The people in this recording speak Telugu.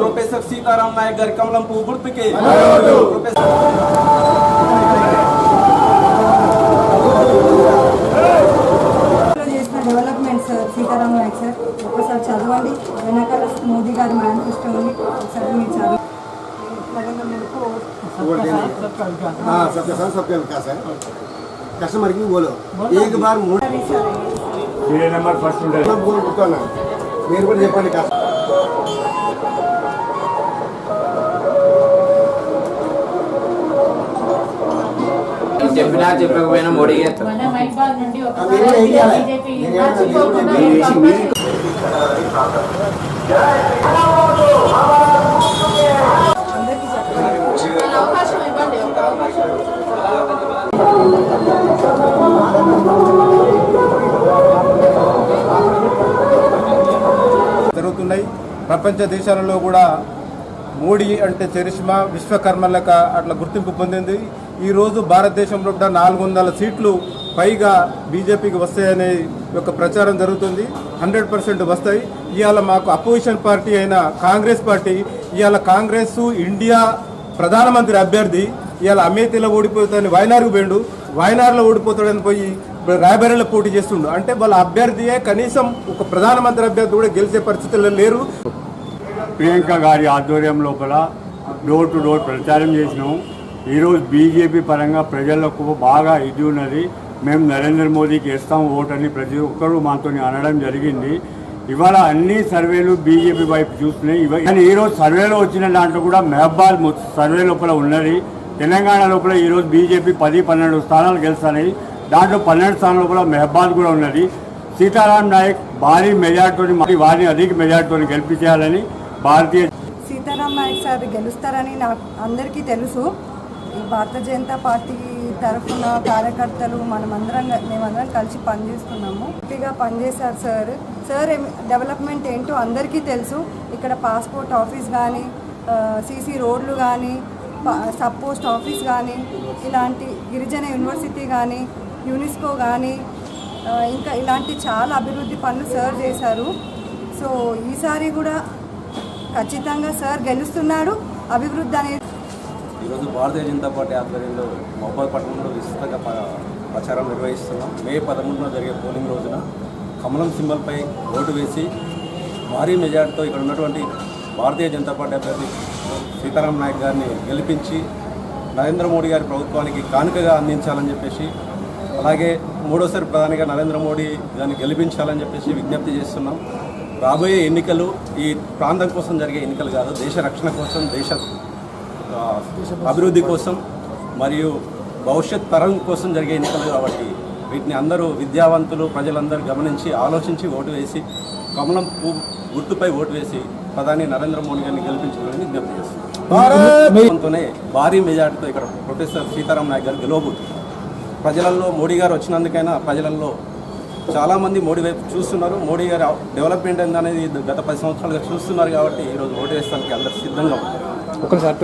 ప్రొఫెసర్ సీతారాం నాయక్ గారి కమలం పువ్వు గుర్తుకి development sir Sitaram Nayak sir ఒకసారి చదవండి వెనకాల మోదీ గారి మేనిఫెస్టో ఉంది ఒకసారి మీరు చదవండి నరేంద్ర మోడీ हाँ सबके साथ सबके विकास है कस्टमर की बोलो एक बार మూడు సార్ నెంబర్ ఫస్ట్ ఉంటుంది बोल చెప్తాను మీరు కూడా చెప్పండి కస్టమర్ చెప్పినా చెప్పకపోయినా మోడీ చేస్తాం జరుగుతున్నాయి. ప్రపంచ దేశాలలో కూడా మోడీ అంటే చరిష్మా విశ్వకర్మలక అట్లా గుర్తింపు పొందింది. ఈరోజు భారతదేశంలో కూడా నాలుగు వందల సీట్లు పైగా బీజేపీకి వస్తాయనే యొక్క ప్రచారం జరుగుతుంది. హండ్రెడ్ పర్సెంట్ వస్తాయి. ఇవాళ మాకు అపోజిషన్ పార్టీ అయిన కాంగ్రెస్ పార్టీ ఇవాళ కాంగ్రెస్ ఇండియా ప్రధానమంత్రి అభ్యర్థి ఇవాళ అమేథీలో ఓడిపోతాడని వాయనార్కు పోయిండు. వాయనార్లో ఓడిపోతాడని పోయి ఇప్పుడు రాయబరేలో పోటీ చేస్తుండు. అంటే వాళ్ళ అభ్యర్థియే కనీసం ఒక ప్రధానమంత్రి అభ్యర్థి కూడా గెలిచే పరిస్థితుల్లో లేరు. ప్రియాంక గారి ఆధ్వర్యం లోపల డోర్ టు డోర్ ప్రచారం చేసినాము ఈరోజు బీజేపీ పరంగా ప్రజలకు బాగా ఇది ఉన్నది. మేము నరేంద్ర మోదీకి ఇస్తాం ఓటని ప్రతి ఒక్కరూ మాతో అనడం జరిగింది. ఇవాళ అన్ని సర్వేలు బీజేపీ వైపు చూస్తున్నాయి. ఇవ- కానీ ఈరోజు సర్వేలో వచ్చిన దాంట్లో కూడా మెహబాల్ సర్వే లోపల ఉన్నది. తెలంగాణ లోపల ఈరోజు బీజేపీ పది పన్నెండు స్థానాలు గెలుస్తాయి దాంట్లో పన్నెండు స్థానాల లోపల మెహబాల్ కూడా ఉన్నది. సీతారాం నాయక్ భారీ మెజార్టీని మరి వారిని అధిక మెజార్టీని గెలిపించాలని భారతీయ సీతారాం నాయక్ సార్ గెలుస్తారని నాకు అందరికీ తెలుసు. ఈ భారతీయ జనతా పార్టీ తరఫున కార్యకర్తలు మనమందరం మేమందరం కలిసి పనిచేస్తున్నాము. హ్యాపీగా పనిచేశారు సార్. సార్ డెవలప్మెంట్ ఏంటో అందరికీ తెలుసు. ఇక్కడ పాస్పోర్ట్ ఆఫీస్ కానీ సీసీ రోడ్లు కానీ సబ్ పోస్ట్ ఆఫీస్ కానీ ఇలాంటి గిరిజన యూనివర్సిటీ కానీ యునెస్కో కానీ ఇంకా ఇలాంటి చాలా అభివృద్ధి పనులు సార్ చేశారు. సో ఈసారి కూడా ఖచ్చితంగా సార్ గెలుస్తున్నాడు. అభివృద్ధి అనేది ఈరోజు భారతీయ జనతా పార్టీ ఆధ్వర్యంలో మహబాద్ పట్టణంలో విస్తృతంగా ప్రచారం నిర్వహిస్తున్నాం. మే పదమూడున జరిగే పోలింగ్ రోజున కమలం సింబల్పై ఓటు వేసి భారీ మెజార్టీతో ఇక్కడ ఉన్నటువంటి భారతీయ జనతా పార్టీ అభ్యర్థి సీతారాం నాయక్ గారిని గెలిపించి నరేంద్ర మోడీ గారి ప్రభుత్వానికి కానుకగా అందించాలని చెప్పేసి అలాగే మూడోసారి ప్రధానిగా నరేంద్ర మోడీ గారిని గెలిపించాలని చెప్పేసి విజ్ఞప్తి చేస్తున్నాం. రాబోయే ఎన్నికలు ఈ ప్రాంతం కోసం జరిగే ఎన్నికలు కాదు దేశ రక్షణ కోసం దేశ అభివృద్ధి కోసం మరియు భవిష్యత్ తరం కోసం జరిగే ఎన్నికలు కాబట్టి వీటిని అందరూ విద్యావంతులు ప్రజలందరూ గమనించి ఆలోచించి ఓటు వేసి కమలం గుర్తుపై ఓటు వేసి ప్రధాని నరేంద్ర మోడీ గారిని గెలిపించాలని విజ్ఞప్తి చేస్తున్నాం. భారీ మెజార్టీతో ఇక్కడ ప్రొఫెసర్ సీతారాం నాయక్ గారు గెలవబోతున్నారు. ప్రజలలో మోడీ గారు వచ్చినందుకైనా ప్రజలలో చాలామంది మోడీ వైపు చూస్తున్నారు. మోడీ గారి డెవలప్మెంట్ అనేది గత పది సంవత్సరాలుగా చూస్తున్నారు కాబట్టి ఈరోజు ఓటు వేస్తానికి అందరు సిద్ధంగా ఉన్నారు. ఒకసారి